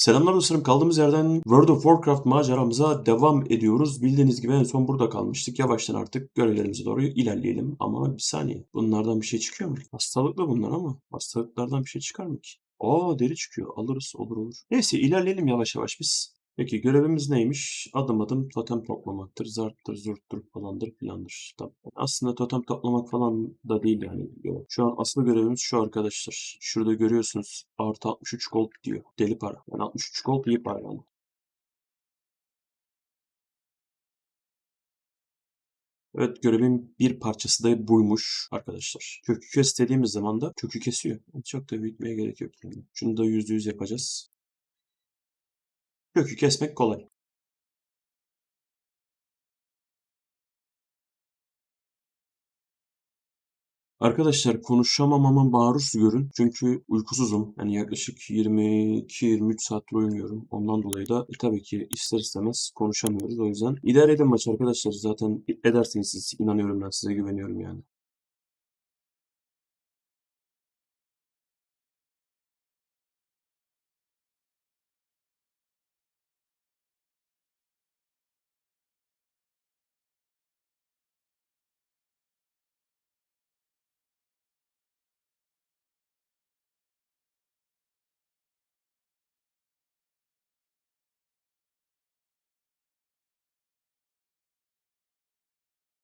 Selamlar dostlarım. Kaldığımız yerden World of Warcraft maceramıza devam ediyoruz. Bildiğiniz gibi en son burada kalmıştık. Yavaştan artık görevlerimize doğru ilerleyelim. Ama bir saniye. Bunlardan bir şey çıkıyor mu? Hastalıklı bunlar ama hastalıklardan bir şey çıkar mı ki? Aa deri çıkıyor. Alırız olur olur. Neyse ilerleyelim yavaş yavaş biz. Peki görevimiz neymiş? Adım adım totem toplamaktır. Zarttır, zurttur falandır filandır. Tabii. Aslında totem toplamak falan da değil yani. Yok. Şu an asıl görevimiz şu arkadaşlar. Şurada görüyorsunuz. Artı 63 gold diyor. Deli para. Yani 63 gold iyi para yani. Evet görevin bir parçası da buymuş arkadaşlar. Kökü kes dediğimiz zaman da kökü kesiyor. Çok da büyütmeye gerek yok. Yani. Şunu da %100 yapacağız. Kökü kesmek kolay. Arkadaşlar konuşamamama maruz görün. Çünkü uykusuzum. Yani yaklaşık 22-23 saattir uyumuyorum. Ondan dolayı da e, tabii ki ister istemez konuşamıyoruz. O yüzden idare edin maç arkadaşlar. Zaten edersiniz siz. İnanıyorum ben size güveniyorum yani.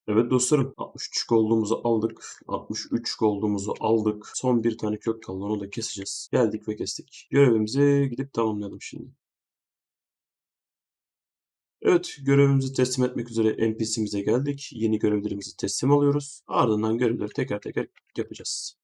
Evet dostlarım 63 gold'umuzu aldık. 63 gold'umuzu aldık. Son bir tane kök kaldı onu da keseceğiz. Geldik ve kestik. Görevimizi gidip tamamlayalım şimdi. Evet görevimizi teslim etmek üzere NPC'mize geldik. Yeni görevlerimizi teslim alıyoruz. Ardından görevleri teker teker yapacağız.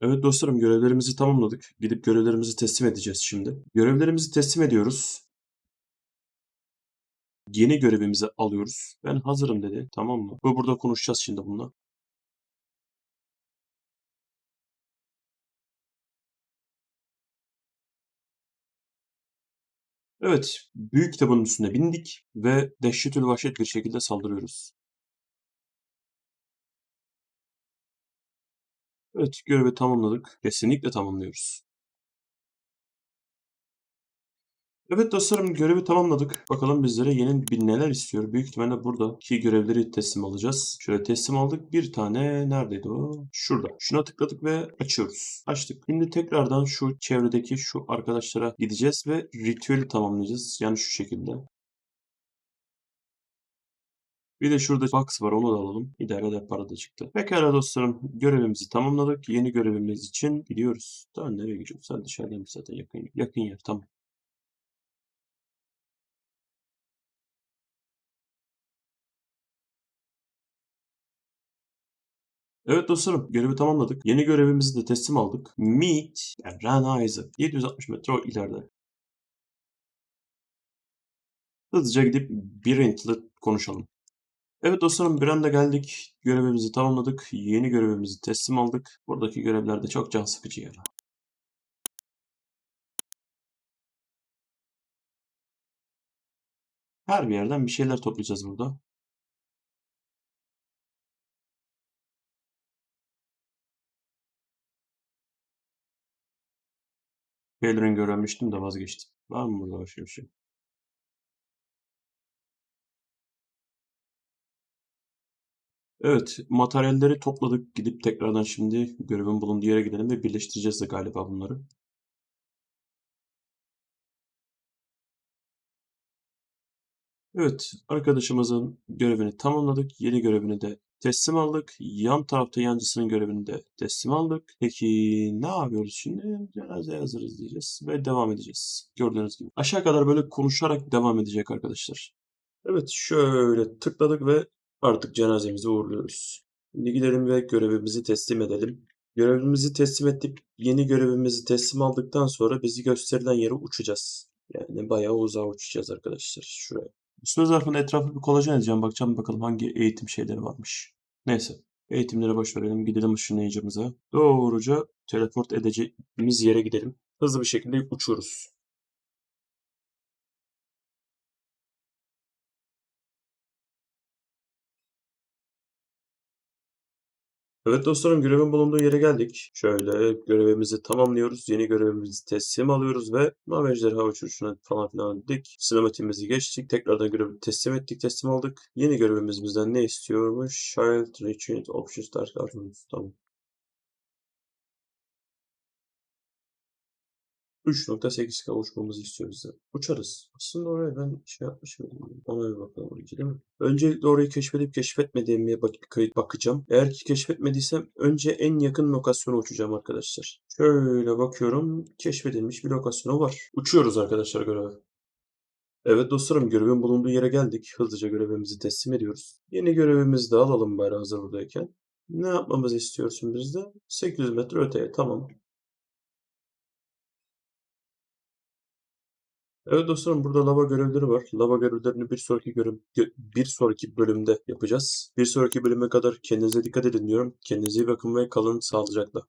Evet dostlarım görevlerimizi tamamladık. Gidip görevlerimizi teslim edeceğiz şimdi. Görevlerimizi teslim ediyoruz. Yeni görevimizi alıyoruz. Ben hazırım dedi. Tamam mı? Bu burada konuşacağız şimdi bununla. Evet, büyük kitabın üstüne bindik ve dehşetül vahşet bir şekilde saldırıyoruz. Evet, görevi tamamladık. Kesinlikle tamamlıyoruz. Evet dostlarım görevi tamamladık. Bakalım bizlere yeni bir neler istiyor. Büyük ihtimalle buradaki görevleri teslim alacağız. Şöyle teslim aldık. Bir tane neredeydi o? Şurada. Şuna tıkladık ve açıyoruz. Açtık. Şimdi tekrardan şu çevredeki şu arkadaşlara gideceğiz ve ritüeli tamamlayacağız. Yani şu şekilde. Bir de şurada box var onu da alalım. İdare eder para da çıktı. Pekala dostlarım görevimizi tamamladık. Yeni görevimiz için gidiyoruz. Daha nereye gidiyoruz? Sen dışarıdaymış zaten yakın, yakın yer tamam. Evet dostlarım görevi tamamladık. Yeni görevimizi de teslim aldık. Meet Ran Isaac. 760 metre o ileride. Hızlıca gidip Brent'le konuşalım. Evet dostlarım Brent'e geldik. Görevimizi tamamladık. Yeni görevimizi teslim aldık. Buradaki görevler de çok can sıkıcı ya. Her bir yerden bir şeyler toplayacağız burada. Pelerin öğrenmiştim de vazgeçtim. Var mı burada başka bir şey? Evet, materyalleri topladık. Gidip tekrardan şimdi görevin bulunduğu yere gidelim ve birleştireceğiz de galiba bunları. Evet, arkadaşımızın görevini tamamladık. Yeni görevini de teslim aldık. Yan tarafta yancısının görevini de teslim aldık. Peki ne yapıyoruz şimdi? Cenazeye hazırız diyeceğiz ve devam edeceğiz. Gördüğünüz gibi. Aşağı kadar böyle konuşarak devam edecek arkadaşlar. Evet, şöyle tıkladık ve artık cenazemizi uğurluyoruz. Şimdi gidelim ve görevimizi teslim edelim. Görevimizi teslim ettik. Yeni görevimizi teslim aldıktan sonra bizi gösterilen yere uçacağız. Yani bayağı uzağa uçacağız arkadaşlar şuraya. Süre zarfında etrafı bir kolajen edeceğim. Bakacağım bakalım hangi eğitim şeyleri varmış. Neyse. Eğitimlere boş verelim. Gidelim ışınlayıcımıza. Doğruca teleport edeceğimiz yere gidelim. Hızlı bir şekilde uçuyoruz. Evet dostlarım görevin bulunduğu yere geldik. Şöyle görevimizi tamamlıyoruz. Yeni görevimizi teslim alıyoruz ve Mavi Ejderha uçuruşuna falan filan dedik. Sinematiğimizi geçtik. Tekrardan görevi teslim ettik. Teslim aldık. Yeni görevimiz bizden ne istiyormuş? Child Retreat Options Dark Armors. Tamam. 3.8K uçmamızı istiyor bize. Uçarız. Aslında oraya ben şey yapmış mıydım? Ona bir bakalım oraya değil mi? Öncelikle orayı keşfedip keşfetmediğime bak kayıt bakacağım. Eğer ki keşfetmediysem önce en yakın lokasyona uçacağım arkadaşlar. Şöyle bakıyorum. Keşfedilmiş bir lokasyonu var. Uçuyoruz arkadaşlar göreve. Evet dostlarım görevin bulunduğu yere geldik. Hızlıca görevimizi teslim ediyoruz. Yeni görevimizi de alalım bari hazır buradayken. Ne yapmamızı istiyorsun bizde? 800 metre öteye. Tamam. Evet dostlarım burada lava görevleri var. Lava görevlerini bir sonraki görev, gö- bir sonraki bölümde yapacağız. Bir sonraki bölüme kadar kendinize dikkat edin diyorum. Kendinize iyi bakın ve kalın sağlıcakla.